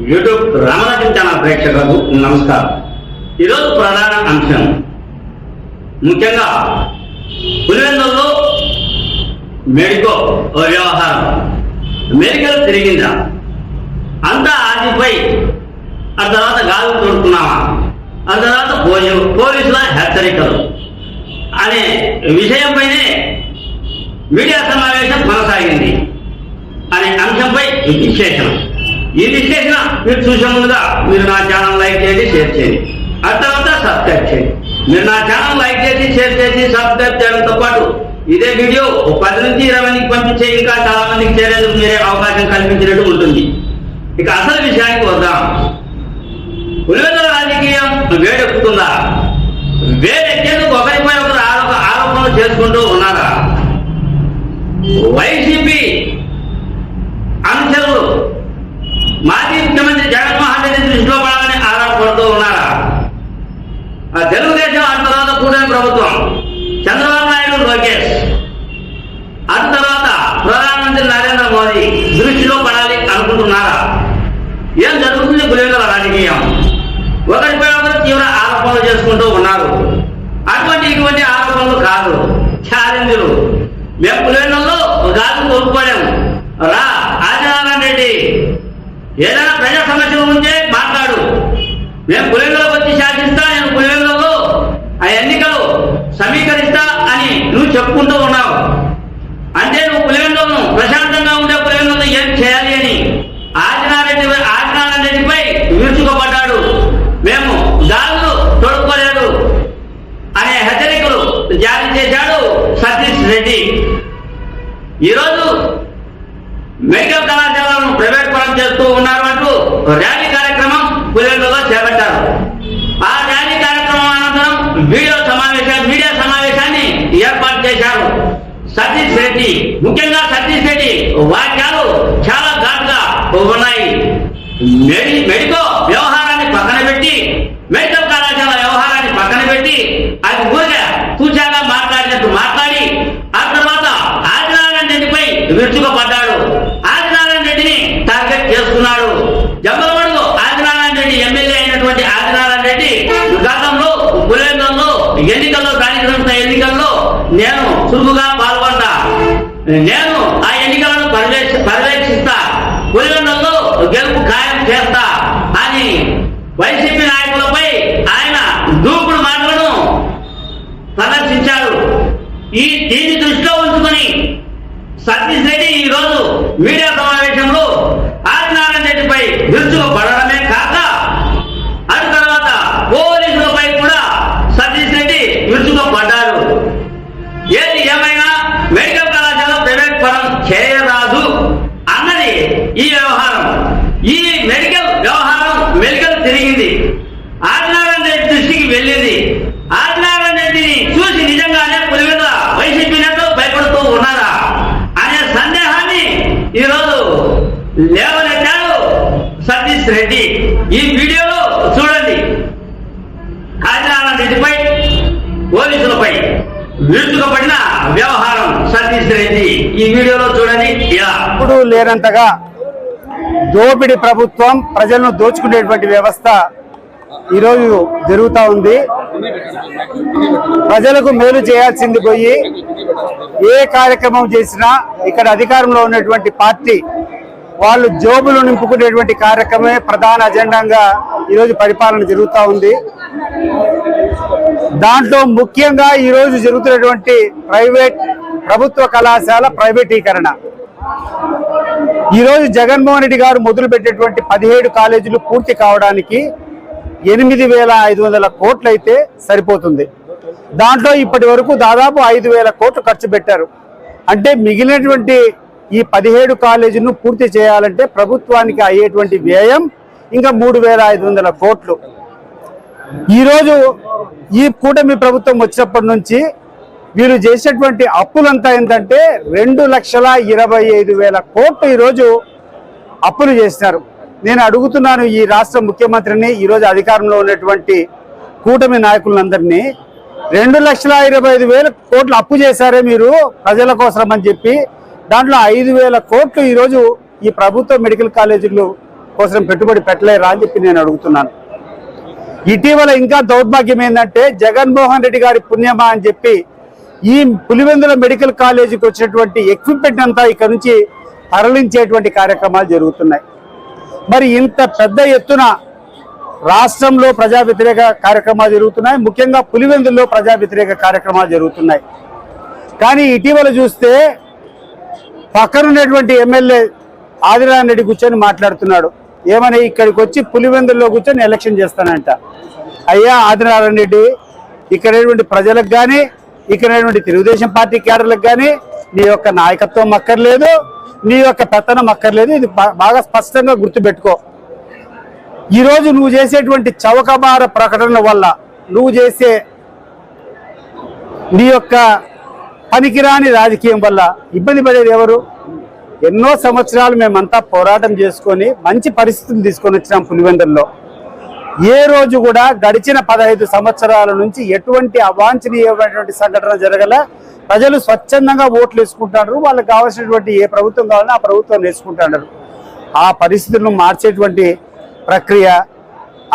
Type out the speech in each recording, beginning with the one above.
YouTube Ramarajan channel ప్రేక్షకులకు నమస్కారం. ఈరోజు ప్రధాన అంశం. ముఖ్యంగా పులివెందుల్లో మెడికో వ్యవహారం. మెడికల్ తిరిగిందా? అంతా ఆదిపై ఆ తర్వాత గాలి తోడుకున్నామా ఆ తర్వాత పోలీసు పోలీసుల హెచ్చరికలు అనే విషయంపైనే మీడియా సమావేశం కొనసాగింది అనే అంశంపై ఈ విశ్లేషణ. ఈ విశ్లేషణ మీరు చూసే ముందుగా మీరు నా ఛానల్ లైక్ చేసి షేర్ చేయండి. ఆ తర్వాత సబ్స్క్రైబ్ చేయండి. మీరు నా ఛానల్ లైక్ చేసి షేర్ చేసి సబ్స్క్రైబ్ చేయడంతో పాటు ఇదే వీడియో ఒక పది నుంచి ఇరవై మందికి పంపించే ఇంకా చాలా మందికి చేరేందుకు మీరే అవకాశం కల్పించినట్టు ఉంటుంది. ఇక అసలు విషయానికి వద్దాం. పులివెందుల రాజకీయం వేడెక్కుతుందా? వేడెక్కేందుకు ఒకరిపై ఒకరు ఆరోప ఆరోపణలు చేసుకుంటూ ఉన్నారా వైసీపీ అనుచరులు మాజీ ముఖ్యమంత్రి జగన్మోహన్ రెడ్డి దృష్టిలో పడాలని ఆధారపడుతూ ఉన్నారా ఆ తెలుగుదేశం ఆ తర్వాత కూటమి ప్రభుత్వం చంద్రబాబు నాయుడు లోకేష్ ఆ తర్వాత ప్రధానమంత్రి నరేంద్ర మోదీ దృష్టిలో పడాలి అనుకుంటున్నారా ఏం జరుగుతుంది పులివెందుల రాజకీయం ఒకరిపై ఒకరు తీవ్ర ఆరోపణలు చేసుకుంటూ ఉన్నారు. అటువంటి ఇటువంటి ఆరోపణలు కాదు. ఛాలెంజ్లు మేము పులివెందుల్లో గాలి కోల్పోయాము రా ఆదినారాయణ రెడ్డి. ఏదైనా ప్రజా సమస్యలు ఉంటే మాట్లాడు. మేము పులివెందులకు వచ్చి శాసిస్తా నేను పులివెందులలో ఆ ఎన్నికలు సమీకరిస్తా అని నువ్వు చెప్పుకుంటూ ఉన్నావు అంటే నువ్వు పులివెందులను ప్రశాంతంగా ఉండే పులివెందులను ఏం చేయాలి అని ఆదినారెడ్డి ఆదినారాయణ రెడ్డిపై విరుచుకోబడ్డాడు మేము గాళ్ళు తొడుక్కోలేదు అనే హెచ్చరికలు జారీ చేశాడు సతీష్ రెడ్డి ఈరోజు మెడికల్ కళాశాలను ప్రైవేట్ పరం చేస్తూ ఉన్నారు అంటూ ర్యాలీ కార్యక్రమం పులివెందులో చేపట్టారు. ఆ ర్యాలీ కార్యక్రమం అనంతరం వీడియో సమావేశం మీడియా సమావేశాన్ని ఏర్పాటు చేశారు. సతీష్ రెడ్డి ముఖ్యంగా సతీష్ రెడ్డి వాక్యాలు చాలా ఘాటుగా ఉన్నాయి. మెడి మెడికో వ్యవహారాన్ని పక్కన పెట్టి మెడికల్ కళాశాల వ్యవహారాన్ని పక్కన పెట్టి అది ఊరిగా తూచాగా మాట్లాడినట్టు మాట్లాడి ఆ తర్వాత ఆదినారాయణ రెడ్డిపై విరుచుకుపడ్డాడు ఆదినారాయణ రెడ్డిని టార్గెట్ చేసుకున్నాడు జమ్మలమడుగు ఆదినారాయణ రెడ్డి ఎమ్మెల్యే అయినటువంటి ఆదినారాయణ రెడ్డి గతంలో పులేందంలో ఎన్నికల్లో కార్యక్రమ ఎన్నికల్లో నేను చురుకుగా పాల్గొంటా. నేను ఆ ఎన్నికలను పర్యవేక్ష పర్యవేక్షిస్తా. పులివెందుల్లో గెలుపు ఖాయం చేస్తా. అని వైసీపీ నాయకులపై ఆయన దూకుడు మాటలను ప్రదర్శించారు ఈ దీన్ని దృష్టిలో ఉంచుకొని సతీష్ రెడ్డి ఈ రోజు మీడియా సమావేశంలో ఆదినారాయణ రెడ్డిపై విరుచుకుపడడమే ఈ వ్యవహారం ఈ మెడికల్ వ్యవహారం మెడికల్ తిరిగింది. ఆదినారాయణ రెడ్డి దృష్టికి వెళ్ళింది. ఆదినారాయణ రెడ్డిని చూసి నిజంగానే పులివెల వైసీపీ నేతలు భయపడుతూ ఉన్నారా అనే సందేహాన్ని ఈరోజు లేవనెత్తాడు సతీష్ రెడ్డి. ఈ వీడియోలో చూడండి. ఆదినారాయణ రెడ్డిపై పోలీసులపై విరుచుకుపడిన వ్యవహారం సతీష్ రెడ్డి. ఈ వీడియోలో చూడండి. ఇలా. ఇప్పుడు లేనంతగా దోపిడి ప్రభుత్వం ప్రజలను దోచుకునేటువంటి వ్యవస్థ ఈరోజు జరుగుతూ ఉంది. ప్రజలకు మేలు చేయాల్సింది పోయి ఏ కార్యక్రమం చేసినా ఇక్కడ అధికారంలో ఉన్నటువంటి పార్టీ వాళ్ళు జోబులు నింపుకునేటువంటి కార్యక్రమమే ప్రధాన అజెండాగా ఈరోజు పరిపాలన జరుగుతూ ఉంది. దాంట్లో ముఖ్యంగా ఈరోజు జరుగుతున్నటువంటి ప్రైవేట్ ప్రభుత్వ కళాశాల ప్రైవేటీకరణ. ఈరోజు జగన్మోహన్ రెడ్డి గారు మొదలుపెట్టేటువంటి పదిహేడు కాలేజీలు పూర్తి కావడానికి ఎనిమిది వేల ఐదు వందల కోట్లు అయితే సరిపోతుంది. దాంట్లో ఇప్పటి వరకు దాదాపు ఐదు వేల కోట్లు ఖర్చు పెట్టారు. అంటే మిగిలినటువంటి ఈ పదిహేడు కాలేజీలను పూర్తి చేయాలంటే ప్రభుత్వానికి అయ్యేటువంటి వ్యయం ఇంకా మూడు వేల ఐదు వందల కోట్లు. ఈరోజు ఈ కూటమి ప్రభుత్వం వచ్చినప్పటి నుంచి వీరు చేసేటువంటి అప్పులంతా ఏంటంటే రెండు లక్షల ఇరవై ఐదు వేల కోట్లు ఈరోజు అప్పులు చేసినారు నేను అడుగుతున్నాను ఈ రాష్ట్ర ముఖ్యమంత్రిని ఈరోజు అధికారంలో ఉన్నటువంటి కూటమి నాయకులందరినీ రెండు లక్షల ఇరవై ఐదు వేల కోట్లు అప్పు చేశారే మీరు ప్రజల కోసం అని చెప్పి దాంట్లో ఐదు వేల కోట్లు ఈరోజు ఈ ప్రభుత్వ మెడికల్ కాలేజీలు కోసం పెట్టుబడి పెట్టలేరా అని చెప్పి నేను అడుగుతున్నాను. ఇటీవల ఇంకా దౌర్భాగ్యం ఏంటంటే జగన్మోహన్ రెడ్డి గారి పుణ్యమా అని చెప్పి ఈ పులివెందుల మెడికల్ కాలేజీకి వచ్చినటువంటి ఎక్విప్మెంట్ అంతా ఇక్కడ నుంచి తరలించేటువంటి కార్యక్రమాలు జరుగుతున్నాయి. మరి ఇంత పెద్ద ఎత్తున రాష్ట్రంలో ప్రజా వ్యతిరేక కార్యక్రమాలు జరుగుతున్నాయి. ముఖ్యంగా పులివెందుల్లో ప్రజా వ్యతిరేక కార్యక్రమాలు జరుగుతున్నాయి. కానీ ఇటీవల చూస్తే పక్కనున్నటువంటి ఎమ్మెల్యే ఆదినారాయణ రెడ్డి కూర్చొని మాట్లాడుతున్నాడు. ఏమని ఇక్కడికి వచ్చి పులివెందుల్లో కూర్చొని ఎలక్షన్ చేస్తానంట. అయ్యా ఆదినారాయణ రెడ్డి ఇక్కడ ప్రజలకు కానీ ఇక్కడ తెలుగుదేశం పార్టీ కేడర్లకు కానీ నీ యొక్క నాయకత్వం అక్కర్లేదు నీ యొక్క పెత్తనం అక్కర్లేదు. ఇది బాగా స్పష్టంగా గుర్తుపెట్టుకో. ఈరోజు నువ్వు చేసేటువంటి చౌకబార ప్రకటన వల్ల నువ్వు చేసే నీ యొక్క పనికిరాని రాజకీయం వల్ల ఇబ్బంది పడేది ఎవరు? ఎన్నో సంవత్సరాలు మేమంతా పోరాటం చేసుకొని మంచి పరిస్థితులు తీసుకొని వచ్చినాం పులివెందుల్లో. ఏ రోజు కూడా గడిచిన పదహైదు సంవత్సరాల నుంచి ఎటువంటి అవాంఛనీయమైనటువంటి సంఘటన జరగల. ప్రజలు స్వచ్ఛందంగా ఓట్లు వేసుకుంటున్నారు. వాళ్ళకి కావాల్సినటువంటి ఏ ప్రభుత్వం కావాలన్నా ఆ ప్రభుత్వం వేసుకుంటున్నారు. ఆ పరిస్థితులను మార్చేటువంటి ప్రక్రియ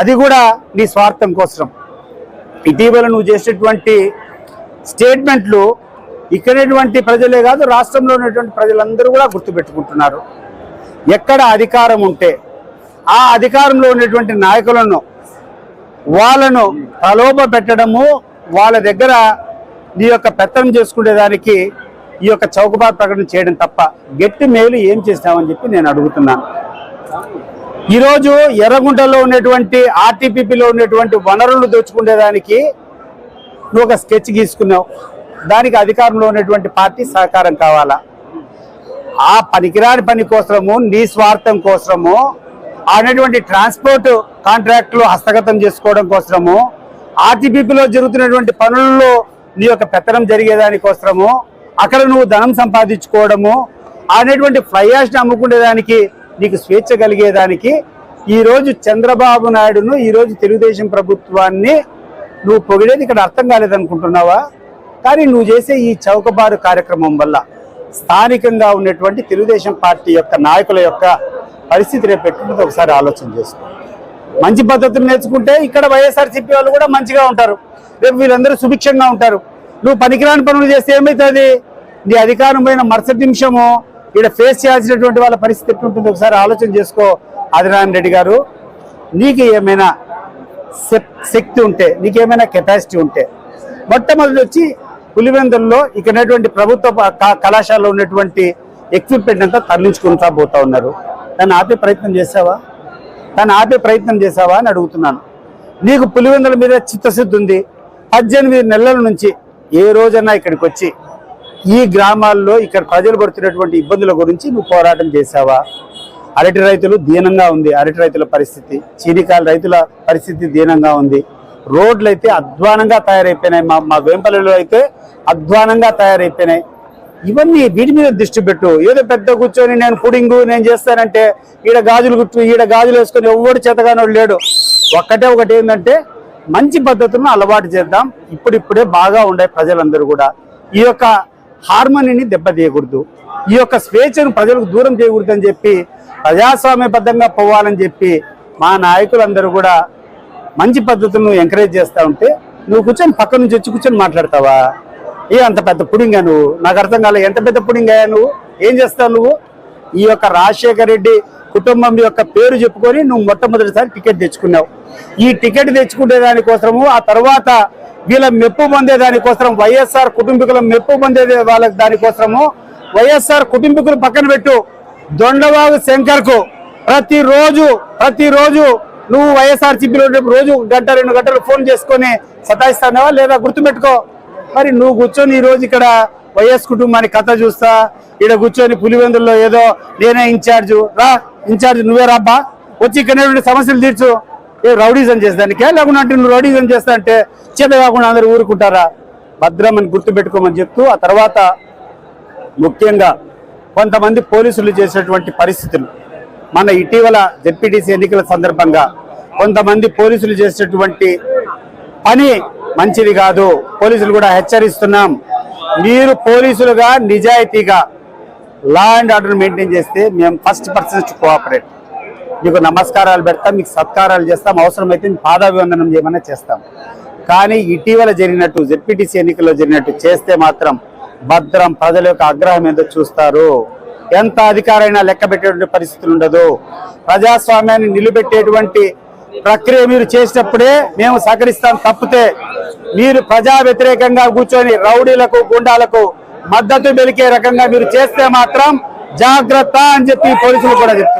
అది కూడా నీ స్వార్థం కోసం. ఇటీవల నువ్వు చేసేటువంటి స్టేట్మెంట్లు ఇక్కడటువంటి ప్రజలే కాదు రాష్ట్రంలో ఉన్నటువంటి ప్రజలందరూ కూడా గుర్తుపెట్టుకుంటున్నారు. ఎక్కడ అధికారం ఉంటే ఆ అధికారంలో ఉన్నటువంటి నాయకులను వాళ్ళను ప్రలోభ పెట్టడము వాళ్ళ దగ్గర నీ యొక్క పెత్తనం చేసుకునేదానికి ఈ యొక్క చౌకబార్ ప్రకటన చేయడం తప్ప గట్టి మేలు ఏం చేస్తామని చెప్పి నేను అడుగుతున్నాను ఈరోజు ఎర్రగుంటలో ఉన్నటువంటి ఆర్టీపీపీలో ఉన్నటువంటి వనరులు దోచుకునేదానికి నువ్వు ఒక స్కెచ్ గీసుకున్నావు. దానికి అధికారంలో ఉన్నటువంటి పార్టీ సహకారం కావాలా? ఆ పనికిరాని పని కోసము నీ స్వార్థం కోసము అనేటువంటి ట్రాన్స్పోర్ట్ కాంట్రాక్టులు హస్తగతం చేసుకోవడం కోసము ఆర్టీపీపీలో జరుగుతున్నటువంటి పనుల్లో నీ యొక్క పెత్తనం జరిగేదానికోసము అక్కడ నువ్వు ధనం సంపాదించుకోవడము అనేటువంటి ఫ్లై యాష్ని అమ్ముకునేదానికి నీకు స్వేచ్ఛ కలిగేదానికి ఈరోజు చంద్రబాబు నాయుడును ఈ రోజు తెలుగుదేశం ప్రభుత్వాన్ని నువ్వు పొగిడేది ఇక్కడ అర్థం కాలేదనుకుంటున్నావా? కానీ నువ్వు చేసే ఈ చౌకబారు కార్యక్రమం వల్ల స్థానికంగా ఉన్నటువంటి తెలుగుదేశం పార్టీ యొక్క నాయకుల యొక్క పరిస్థితి రేపు ఎట్లుంటుందో ఒకసారి ఆలోచన చేసుకో మంచి పద్ధతులు నేర్చుకుంటే ఇక్కడ వైఎస్ఆర్సీపీ వాళ్ళు కూడా మంచిగా ఉంటారు. రేపు వీళ్ళందరూ సుభిక్షంగా ఉంటారు. నువ్వు పనికిరాని పనులు చేస్తే ఏమవుతుంది నీ అధికారం పోయిన మరుసటి నిమిషము ఇక్కడ ఫేస్ చేయాల్సినటువంటి వాళ్ళ పరిస్థితి ఎట్లుంటుందో ఒకసారి ఆలోచన చేసుకో ఆదినారాయణ రెడ్డి గారు. నీకు ఏమైనా శక్తి ఉంటే నీకేమైనా కెపాసిటీ ఉంటే మొట్టమొదటి వచ్చి పులివెందుల్లో ఇక్కడ ప్రభుత్వ ప- క- కళాశాలలో ఉన్నటువంటి ఎక్విప్మెంట్ అంతా తరలించుకుంటా పోతా ఉన్నారు. దాన్ని ఆపే ప్రయత్నం చేసావా దాన్ని ఆపే ప్రయత్నం చేసావా అని అడుగుతున్నాను. నీకు పులివెందుల మీద చిత్తశుద్ధి ఉంది. పద్దెనిమిది నెలల నుంచి ఏ రోజన్నా ఇక్కడికి వచ్చి ఈ గ్రామాల్లో ఇక్కడ ప్రజలు పడుతున్నటువంటి ఇబ్బందుల గురించి నువ్వు పోరాటం చేసావా అరటి రైతులు దీనంగా ఉంది. అరటి రైతుల పరిస్థితి చీనికాయల రైతుల పరిస్థితి దీనంగా ఉంది. రోడ్లు అయితే అధ్వానంగా తయారైపోయినాయి. మా మా వేంపల్లిలో అయితే అధ్వానంగా తయారైపోయినాయి. ఇవన్నీ వీటి మీద దృష్టి పెట్టు. ఏదో పెద్ద కూర్చొని నేను పుడింగు నేను చేస్తానంటే ఈడ గాజులు గుట్టు ఈడ గాజులు వేసుకొని ఎవడు చేతగానోడు లేడు. ఒక్కటే ఒకటి ఏంటంటే మంచి పద్ధతులను అలవాటు చేద్దాం. ఇప్పుడిప్పుడే బాగా ఉండే ప్రజలందరూ కూడా. ఈ యొక్క హార్మోనీని దెబ్బతీయకూడదు. ఈ యొక్క స్వేచ్ఛను ప్రజలకు దూరం చేయకూడదు అని చెప్పి ప్రజాస్వామ్యబద్ధంగా పోవాలని చెప్పి మా నాయకులందరూ కూడా మంచి పద్ధతులను ఎంకరేజ్ చేస్తూ ఉంటే నువ్వు కూర్చొని పక్క నుంచి వచ్చి కూర్చొని మాట్లాడతావా? ఏ అంత పెద్ద పుడింగా నువ్వు? నాకు అర్థం కాలే. ఎంత పెద్ద పుడింగా నువ్వు? ఏం చేస్తావు నువ్వు? ఈ యొక్క రాజశేఖర రెడ్డి కుటుంబం యొక్క పేరు చెప్పుకొని నువ్వు మొట్టమొదటిసారి టికెట్ తెచ్చుకున్నావు. ఈ టికెట్ తెచ్చుకునే దానికోసము ఆ తర్వాత వీళ్ళ మెప్పు పొందే దానికోసం వైఎస్ఆర్ కుటుంబీకుల మెప్పు పొందే వాళ్ళ దానికోసము వైఎస్ఆర్ కుటుంబీకులు పక్కన పెట్టు. దొండబాబు శంకర్కు ప్రతిరోజు ప్రతిరోజు నువ్వు వైఎస్ఆర్ సిపిలో రోజు గంట రెండు గంటలు ఫోన్ చేసుకొని సతాయిస్తానావా లేదా గుర్తుపెట్టుకో. మరి నువ్వు కూర్చొని ఈ రోజు ఇక్కడ వైఎస్ కుటుంబానికి కథ చూస్తా ఇక్కడ కూర్చొని పులివెందుల్లో ఏదో నేనే ఇన్ఛార్జ్ రా ఇన్ఛార్జ్ నువ్వే రాబ్బా వచ్చి ఇక్కడ సమస్యలు తీర్చు. ఏ రౌడీజం చేసేదానికే లేకుండా అంటే నువ్వు రౌడీజం చేస్తా అంటే చేత కాకుండా అందరూ ఊరుకుంటారా? భద్రమని గుర్తుపెట్టుకోమని చెప్తూ ఆ తర్వాత ముఖ్యంగా కొంతమంది పోలీసులు చేసినటువంటి పరిస్థితులు. మన ఇటీవల జెడ్పీటీసీ ఎన్నికల సందర్భంగా కొంతమంది పోలీసులు చేసినటువంటి పని మంచిది కాదు. పోలీసులు కూడా హెచ్చరిస్తున్నాం. మీరు పోలీసులుగా నిజాయితీగా లా అండ్ ఆర్డర్ మెయింటైన్ చేస్తే మేము ఫస్ట్ పర్సన్ కోఆపరేట్ మీకు నమస్కారాలు పెడతాం మీకు సత్కారాలు చేస్తాం అవసరమైతే పాదాభివందనం చేయమని చేస్తాం. కానీ ఇటీవల జరిగినట్టు జెడ్పీటీసీ ఎన్నికల్లో జరిగినట్టు చేస్తే మాత్రం భద్రం ప్రజల యొక్క ఆగ్రహం ఏందో చూస్తారు. ఎంత అధికారైనా లెక్క పెట్టేటువంటి పరిస్థితులు ఉండదు. ప్రజాస్వామ్యాన్ని నిలబెట్టేటువంటి ప్రక్రియ మీరు చేసినప్పుడే మేము సహకరిస్తాం. తప్పితే మీరు ప్రజా వ్యతిరేకంగా కూర్చొని రౌడీలకు గుండాలకు మద్దతు పెరిగే రకంగా మీరు చేస్తే మాత్రం జాగ్రత్త అని చెప్పి పోలీసులు కూడా చెప్తారు